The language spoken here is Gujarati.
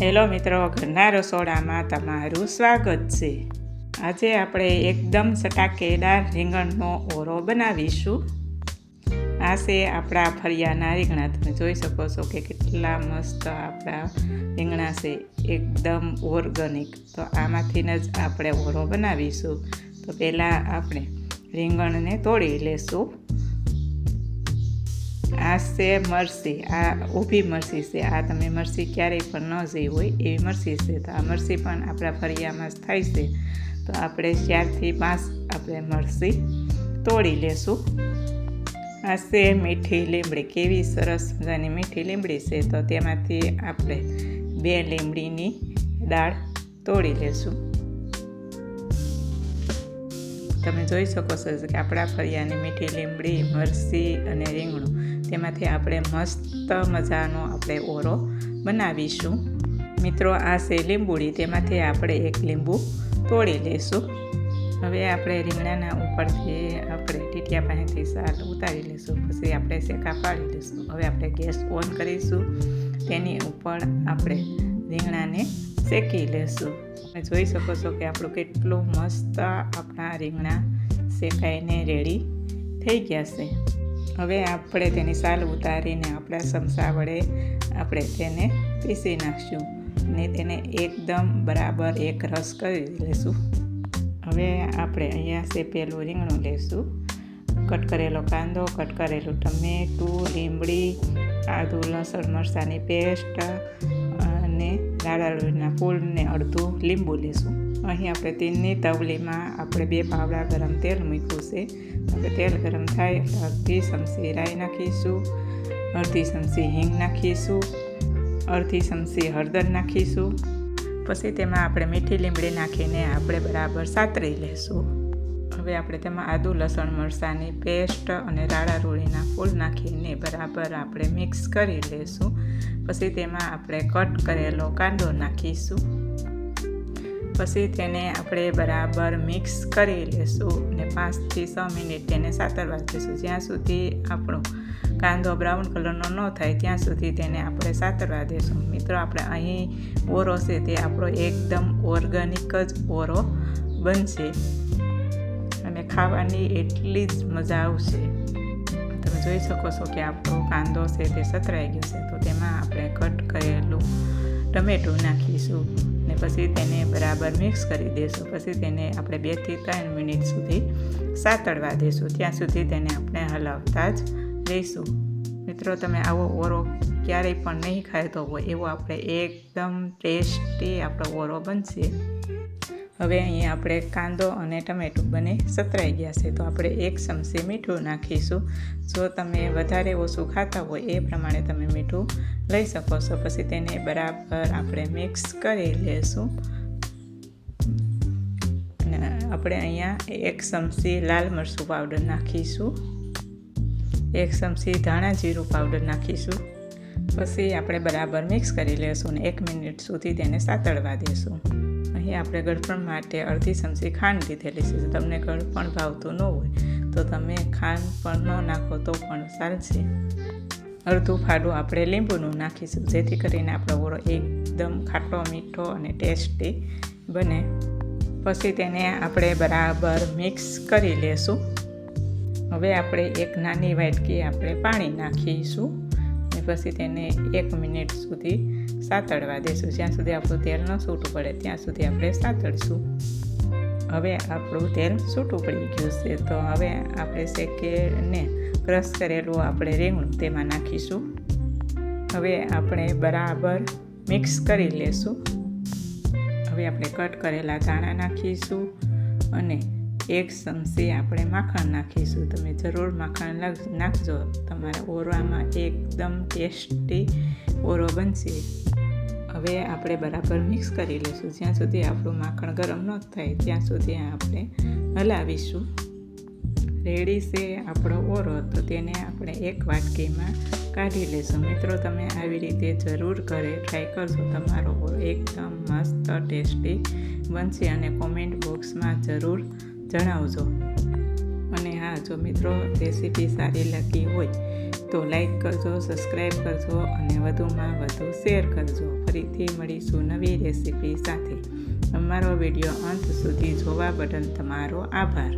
હેલો મિત્રો ઘરના રસોડામાં તમારું સ્વાગત છે. આજે આપણે એકદમ સટાકેદાર રીંગણનો ઓરો બનાવીશું. આ છે આપણા ફરિયાના રીંગણા. તમે જોઈ શકો છો કે કેટલા મસ્ત આપણા રીંગણા છે, એકદમ ઓર્ગેનિક. તો આમાંથી જ આપણે ઓરો બનાવીશું. તો પહેલાં આપણે રીંગણને તોડી લેશું. આ છે મરસી, આ ઊભી મરસી છે, આ તમે મરસી ક્યારેય પણ ન જઈ હોય એવી મરસી છે. તો આ મરસી પણ આપણા ફરિયામાં જ થાય છે. તો આપણે ચારથી પાંચ આપણે મરસી તોડી લેશું. આ છે મીઠી લીમડી કેવી સરસ મજાની મીઠી લીમડી છે. તો તેમાંથી આપણે બે લીમડીની દાળ તોડી લેશું. તમે જોઈ શકો છો કે આપણા ફરિયાની મીઠી લીમડી મરસી અને રીંગણું તેમાંથી આપણે મસ્ત મજાનો આપણે ઓરો બનાવીશું. મિત્રો, આ છે લીંબુડી, તેમાંથી આપણે એક લીંબુ તોડી લઈશું. હવે આપણે રીંગણાના ઉપરથી આપણે ટીટિયા પાસેથી સાલ ઉતારી લઈશું, પછી આપણે શેકા પાડી લઈશું. હવે આપણે ગેસ ઓન કરીશું, તેની ઉપર આપણે રીંગણાને શેકી લેશું તમે જોઈ શકો છો કે આપણું કેટલું મસ્ત આપણા રીંગણા શેકાઈને રેડી થઈ ગયા છે. હવે આપણે તેની સાલ ઉતારીને આપણા ચમચા વડે આપણે તેને પીસી નાખશું અને તેને એકદમ બરાબર એક રસ કરી લઈશું હવે આપણે અહીંયા શેપેલું રીંગણું લઈશું કટ કરેલો કાંદો, કટ કરેલું ટમેટું લીમડી આદુ, લસણ, મરચાંની પેસ્ટ, અને લાડાળુના ફૂલને અડધું લીંબુ લેશું. અહીં આપણે તીનની તવલીમાં આપણે બે પાવડા ગરમ તેલ મૂક્યું છે. હવે તેલ ગરમ થાય અડધી ચમચી રાઈ નાખીશું, અડધી ચમચી હિંગ નાખીશું, અડધી ચમચી હળદર નાખીશું. પછી તેમાં આપણે મીઠી લીમડી નાખીને આપણે બરાબર સાતરી લેશું. હવે આપણે તેમાં આદુ, લસણ, મરચાંની પેસ્ટ અને રાળા રૂળીના ફૂલ નાખીને બરાબર આપણે મિક્સ કરી લેશું. પછી તેમાં આપણે કટ કરેલો કાંદો નાખીશું. પછી તેને આપણે બરાબર મિક્સ કરી લેશું અને પાંચથી છ મિનિટ તેને સાતરવા દઈશું જ્યાં સુધી આપણો કાંદો બ્રાઉન કલરનો ન થાય, ત્યાં સુધી તેને આપણે સાતરવા દઈશું મિત્રો, આપણે અહીં ઓરો છે તે આપણો એકદમ ઓર્ગેનિક જ ઓરો બનશે અને ખાવાની એટલી જ મજા આવશે. તમે જોઈ શકો છો કે આપણો કાંદો છે તે સતરાઈ ગયો છે, તો તેમાં આપણે કટ કરેલું ટમેટું નાખીશું ને પછી તેને બરાબર મિક્સ કરી દઈશું પછી તેને આપણે બેથી ત્રણ મિનિટ સુધી સાતળવા દઈશું ત્યાં સુધી તેને આપણે હલાવતા જ રહીશું. મિત્રો, તમે આવો ઓરો ક્યારેય પણ નહીં ખાતો હોય એવો આપણે એકદમ ટેસ્ટી આપણો ઓરો બનશે. હવે અહીં આપણે કાંદો અને ટમેટું બંને સતરાઈ ગયા છે, તો આપણે એક ચમચી મીઠું નાખીશું. જો તમે વધારે ઓછું ખાતા હોય એ પ્રમાણે તમે મીઠું લઈ શકો છો. પછી તેને બરાબર આપણે મિક્સ કરી લેશું. અને આપણે અહીંયા એક ચમચી લાલ મરચું પાવડર નાખીશું. એક ચમચી ધાણા જીરું પાવડર નાખીશું. પછી આપણે બરાબર મિક્સ કરી લઈશું અને એક મિનિટ સુધી તેને સાતળવા દઈશું અહીં આપણે ગળપણ માટે અડધી ચમચી ખાંડ લીધેલી છે. તમને ગળપણ ભાવતું ન હોય, તો તમે ખાંડ પણ ન નાખો તો પણ ચાલશે. અડધું ફાડું આપણે લીંબુનું નાખીશું, જેથી કરીને આપણો ઓળો એકદમ ખાટો, મીઠો અને ટેસ્ટી બને. પછી તેને આપણે બરાબર મિક્સ કરી લેશું. હવે આપણે એક નાની વાટકી આપણે પાણી નાખીશું. પછી તેને એક મિનિટ સુધી સાતળવા દઈશું જ્યાં સુધી આપણું તેલ ન છૂટું પડે, ત્યાં સુધી આપણે સાતળશું. હવે આપણું તેલ છૂટું પડી ગયું છે. તો હવે આપણે શેકેને ક્રશ કરેલું આપણે રીંગણું તેમાં નાખીશું. હવે આપણે બરાબર મિક્સ કરી લેશું. હવે આપણે કટ કરેલા ધાણા નાખીશું અને એક ચમચી આપણે માખણ નાખીશું. તમે જરૂર માખણ નાખજો. તમારા ઓરવામાં એકદમ ટેસ્ટી ઓરો બનશે. હવે આપણે બરાબર મિક્સ કરી લઈશું. જ્યાં સુધી આપણું માખણ ગરમ ન થાય, ત્યાં સુધી આપણે હલાવીશું. રેડી છે આપણો ઓરો, તો તેને આપણે એક વાટકીમાં કાઢી લેશું મિત્રો, તમે આવી રીતે જરૂર ઘરે ટ્રાય કરશો, તમારો એકદમ મસ્ત, ટેસ્ટી બનશે અને કોમેન્ટ બોક્સમાં જરૂર જણાવજો. અને હા, જો મિત્રો રેસીપી સારી લાગી હોય તો લાઈક કરજો, સબસ્ક્રાઈબ કરજો અને વધુમાં વધુ શેર કરજો. ફરીથી મળીશું નવી રેસીપી સાથે. અમારો વીડિયો અંત સુધી જોવા બદલ તમારો આભાર.